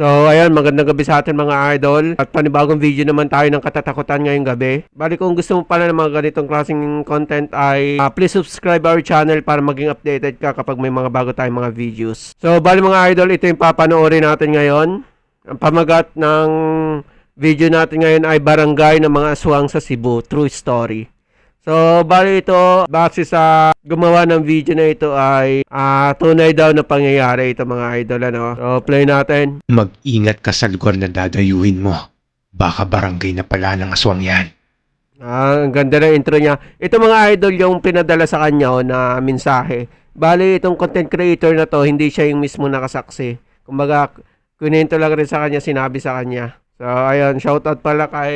So, ayan, magandang gabi sa atin mga idol. At panibagong video naman tayo ng katatakutan ngayong gabi. Bali kung gusto mo pala ng mga ganitong klaseng content ay ah, please subscribe our channel para maging updated ka kapag may mga bago tayong mga videos. So, bali mga idol, ito yung papanoorin natin ngayon. Ang pamagat ng video natin ngayon ay Barangay ng mga Aswang sa Cebu. True story. So, bali ito, base sa gumawa ng video na ito ay ah, tunay daw na pangyayari ito mga idol. Ano? So, play natin. Mag-ingat ka sa lugar na dadayuhin mo. Baka barangay na pala ng aswang yan. Ah, ang ganda ng intro niya. Ito mga idol yung pinadala sa kanya oh, na mensahe. Bali, itong content creator na to, hindi siya yung mismo nakasaksi. Kumbaga, kunento lang rin sa kanya, sinabi sa kanya. So, ayun, shoutout pala kay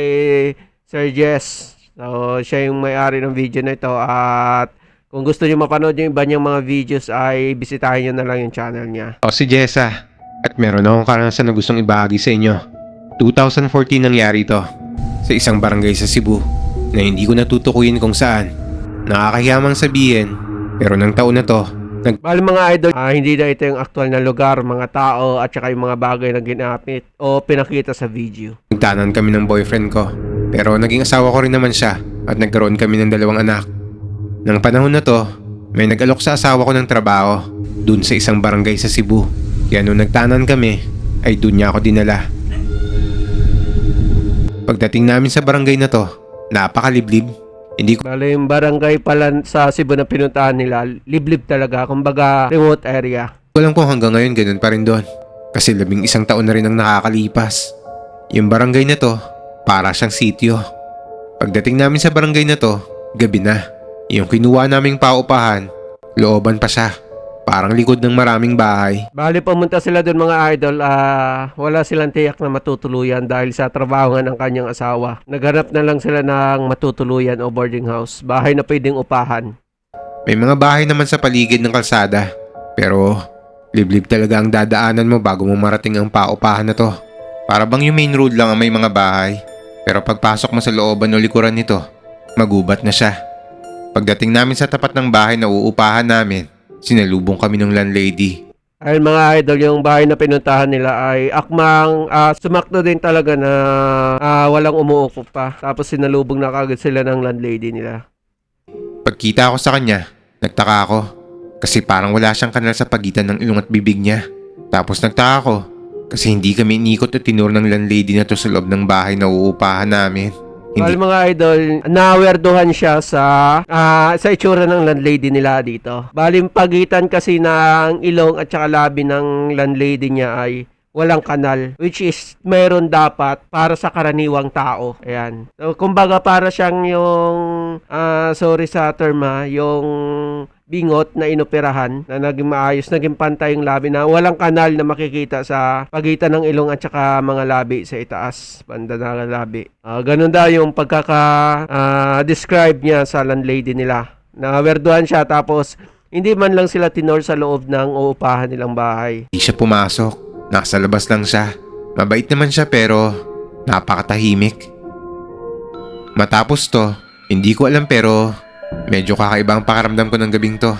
Sir Jess. So, siya yung may-ari ng video na ito. At kung gusto niyo mapanood yung iba niyang mga videos, ay bisitahin niyo na lang yung channel niya. O si Jessa. At meron akong karanasan na gustong ibahagi sa inyo. 2014 nangyari ito. Sa isang barangay sa Cebu. Na hindi ko natutukuyin kung saan. Nakakahiyamang sabihin. Pero ng taon na to, nag Bali mga idol, ah, hindi na ito yung actual na lugar, mga tao, at saka yung mga bagay na ginamit o pinakita sa video. Nagtanan kami ng boyfriend ko. Pero naging asawa ko rin naman siya at nagkaroon kami ng dalawang anak. Nang panahon na to, may nag-alok sa asawa ko ng trabaho dun sa isang barangay sa Cebu. Kaya nung nagtanan kami, ay dun niya ako dinala. Pagdating namin sa barangay na to, napakaliblib. Hindi ko Bali yung barangay pala sa Cebu na pinuntahan nila, liblib talaga, kumbaga remote area. alam kung hanggang ngayon ganun pa rin doon. Kasi labing isang taon na rin ang nakakalipas. Yung barangay na to, para siyang sityo. Pagdating namin sa barangay na to, gabi na. Yung kinuha naming paupahan, looban pa siya. Parang likod ng maraming bahay. Bali pumunta sila doon mga idol, ah, wala silang tiyak na matutuluyan dahil sa trabaho nga ng kanyang asawa. Naghanap na lang sila ng matutuluyan o boarding house, bahay na pwedeng upahan. May mga bahay naman sa paligid ng kalsada. Pero liblib talaga ang dadaanan mo bago mo marating ang paupahan na to. Para bang yung main road lang ang may mga bahay. Pero pagpasok mo sa looban o likuran nito, magubat na siya. Pagdating namin sa tapat ng bahay na uupahan namin, sinalubong kami ng landlady. Ayun mga idol, yung bahay na pinuntahan nila ay akmang ah, sumakto din talaga na ah, walang umuupo pa. Tapos sinalubong na kagad sila ng landlady nila. Pagkita ko sa kanya, nagtaka ako. Kasi parang wala siyang kanal sa pagitan ng ilong at bibig niya. Tapos nagtaka ako kasi hindi kami inikot at tinuro ng landlady na to sa loob ng bahay na uupahan namin. Hindi, mga idol, nawerduhan siya sa ah, sa itsura ng landlady nila dito. Bali yung pagitan kasi ng ilong at saka labi ng landlady niya ay walang kanal which is meron dapat para sa karaniwang tao. Ayan. So, kumbaga para siyang yung ah, sorry sa term ha, yung bingot na inoperahan na naging maayos, naging pantay yung labi na walang kanal na makikita sa pagitan ng ilong at saka mga labi sa itaas, banda ng labi. Ah, ganun daw yung pagkaka-describe niya sa landlady nila. Nawerduhan siya tapos hindi man lang sila tinor sa loob ng uupahan nilang bahay. hindi siya pumasok. Nasa labas lang siya. Mabait naman siya pero napakatahimik. Matapos to, hindi ko alam pero medyo kakaiba ang pakaramdam ko ng gabing to.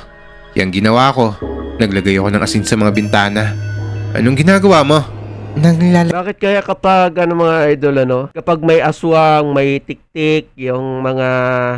Yang ginawa ko, naglagay ako ng asin sa mga bintana. Anong ginagawa mo? Naglala... Bakit kaya kapag ano mga idol ano, kapag may aswang, may tiktik, yung mga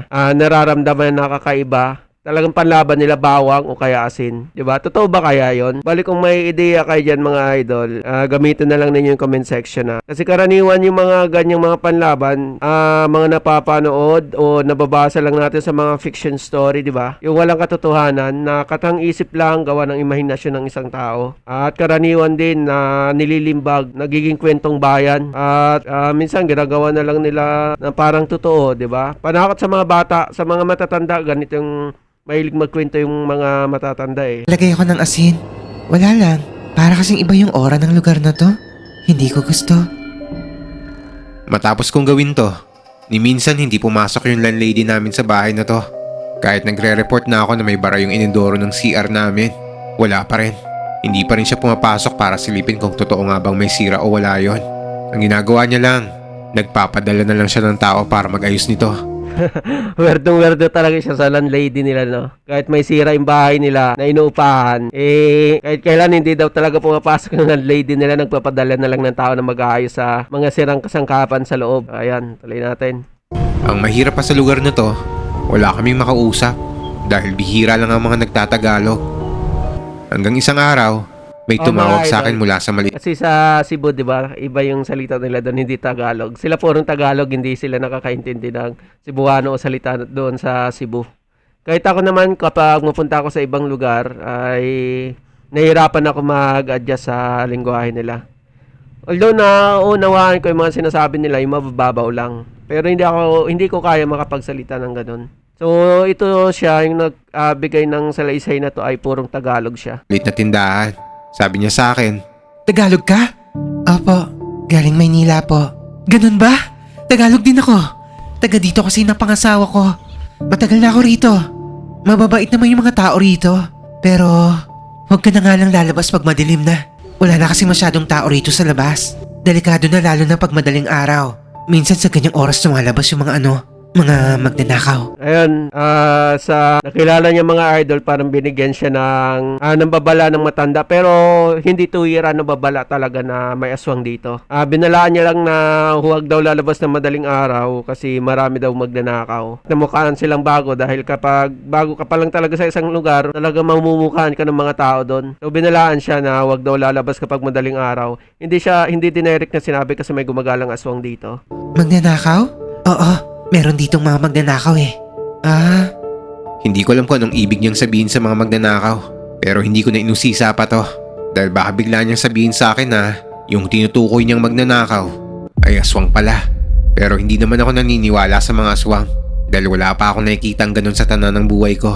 ah, nararamdaman na nakakaiba, talagang panlaban nila bawang o kaya asin. ba? Totoo ba kaya 'yon? Bali kung may ideya kayo diyan mga idol, ah, gamitin na lang ninyo yung comment section na. Kasi karaniwan yung mga ganyang mga panlaban, ah, mga napapanood o nababasa lang natin sa mga fiction story, 'di ba? Yung walang katotohanan na katang isip lang gawa ng imahinasyon ng isang tao. At karaniwan din na nililimbag, nagiging kwentong bayan. At ah, minsan ginagawa na lang nila na parang totoo, 'di ba? Panakot sa mga bata, sa mga matatanda, ganito yung mahilig magkwento yung mga matatanda eh. Lagay ako ng asin. Wala lang. Para kasing iba yung aura ng lugar na to. Hindi ko gusto. Matapos kong gawin to, ni minsan hindi pumasok yung landlady namin sa bahay na to. Kahit nagre-report na ako na may bara yung inidoro ng CR namin, wala pa rin. Hindi pa rin siya pumapasok para silipin kung totoo nga bang may sira o wala yon. Ang ginagawa niya lang, nagpapadala na lang siya ng tao para mag-ayos nito. Werdong werdo talaga siya sa landlady nila, no? Kahit may sira yung bahay nila na inuupahan, eh, kahit kailan hindi daw talaga pumapasok ng landlady nila, nagpapadala na lang ng tao na mag-aayos sa mga sirang kasangkapan sa loob. Ayan, tuloy natin. Ang mahirap pa sa lugar na to, wala kaming makausap dahil bihira lang ang mga nagtatagalog. Hanggang isang araw, may Oh, tumawag mga sa akin idol. mula sa mali. Kasi sa Cebu, di ba, iba yung salita nila doon, hindi Tagalog. Sila purong Tagalog, hindi sila nakakaintindi ng Cebuano o salita doon sa Cebu. Kahit ako naman, kapag mapunta ako sa ibang lugar, ay nahihirapan ako mag-adjust sa lingwahe nila. Although na unawaan ko yung mga sinasabi nila, yung mababaw lang. Pero hindi ako hindi ko kaya makapagsalita ng ganun. So ito siya yung nagbigay ng salaysay na to ay purong Tagalog siya. Lit na tindahan. Sabi niya sa akin, Tagalog ka? Opo, galing Maynila po. Ganun ba? Tagalog din ako. Taga dito kasi napangasawa ko. Matagal na ako rito. Mababait naman yung mga tao rito. Pero, huwag ka na nga lang lalabas pag madilim na. Wala na kasi masyadong tao rito sa labas. Delikado na lalo na pag madaling araw. Minsan sa ganyang oras lumalabas yung mga ano, mga magnanakaw. Ayun, ah, sa nakilala niya mga idol, parang binigyan siya ng, ah, ng babala ng matanda. Pero hindi tuwira ng babala talaga na may aswang dito. Ah, binalaan niya lang na huwag daw lalabas ng madaling araw kasi marami daw magnanakaw. Namukhaan silang bago dahil kapag bago ka pa lang talaga sa isang lugar, talaga mamumukhaan ka ng mga tao doon. So binalaan siya na huwag daw lalabas kapag madaling araw. Hindi siya, hindi dinirect na sinabi kasi may gumagalang aswang dito. Magnanakaw? Oo, meron ditong mga magnanakaw eh. Ah, hindi ko alam kung anong ibig niyang sabihin sa mga magnanakaw. Pero hindi ko na inusisa pa to. Dahil baka bigla niyang sabihin sa akin na yung tinutukoy niyang magnanakaw ay aswang pala. Pero hindi naman ako naniniwala sa mga aswang. Dahil wala pa ako nakikita ganun sa tanan ng buhay ko.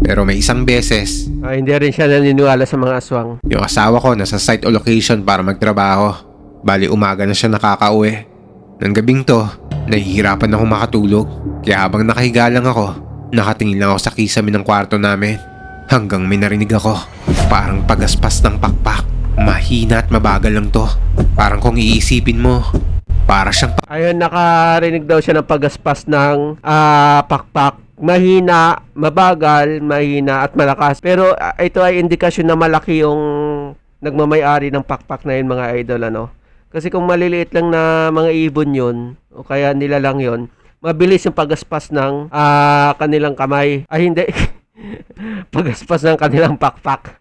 Pero may isang beses, Ah, hindi rin siya naniniwala sa mga aswang. yung asawa ko nasa site o location para magtrabaho. Bali umaga na siya nakakauwi. Nang gabing to, nahihirapan ako makatulog. Kaya habang nakahiga lang ako, nakatingin lang ako sa kisame ng kwarto namin. Hanggang may narinig ako. Parang pagaspas ng pakpak. Mahina at mabagal lang to. Parang kung iisipin mo, para siyang Ayun, nakarinig daw siya ng pagaspas ng ah, pakpak. Mahina, mabagal, mahina at malakas. Pero ah, ito ay indikasyon na malaki yung nagmamayari ng pakpak na yun mga idol ano. Kasi kung maliliit lang na mga ibon yun, o kaya nila lang yun, mabilis yung pagaspas ng ah, kanilang kamay. Ay hindi, pagaspas ng kanilang pakpak.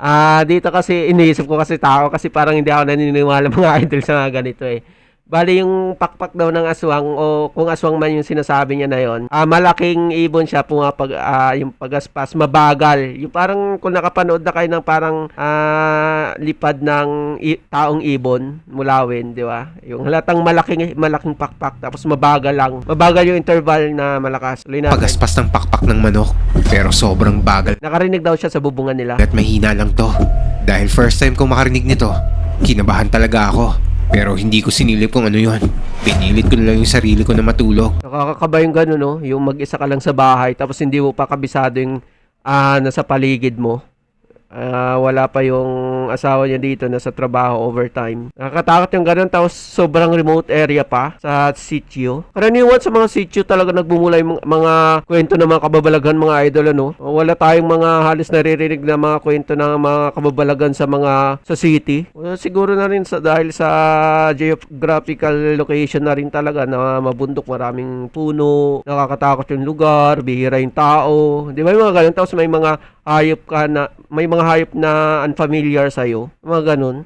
Ah, dito kasi iniisip ko kasi tao kasi parang hindi ako naniniwala mga idol sa ganito eh. Bali yung pakpak daw ng aswang o kung aswang man yung sinasabi niya na yon. Ah, malaking ibon siya pumapag ah, yung pagaspas mabagal. Yung parang kung nakapanood na kayo ng parang ah, lipad ng i- taong ibon, mulawin, di ba? Yung halatang malaking malaking pakpak tapos mabagal lang. Mabagal yung interval na malakas. Pagaspas ng pakpak ng manok. Pero sobrang bagal Nakarinig daw siya sa bubungan nila. at mahina lang to. Dahil first time kong makarinig nito, kinabahan talaga ako. Pero hindi ko sinilip kung ano yon. Pinilit ko na lang yung sarili ko na matulog. Nakakakaba yung gano'n, no? Yung mag-isa ka lang sa bahay, tapos hindi mo pa kabisado yung ah, nasa paligid mo. Ah, wala pa yung asawa niya dito na sa trabaho overtime. Nakakatakot yung gano'n, tapos sobrang remote area pa sa sitio. Karaniwan sa mga sitio talaga nagbumula yung mga, mga kwento ng mga kababalaghan, mga idol, ano? Wala tayong mga halos naririnig na mga kwento ng mga kababalagan sa mga sa city. Siguro na rin sa, dahil sa geographical location na rin talaga na mabundok, maraming puno, nakakatakot yung lugar, bihira yung tao. Di ba yung mga ganun? Tapos may mga hayop ka na, may mga hayop na unfamiliar sa'yo. Mga ganun.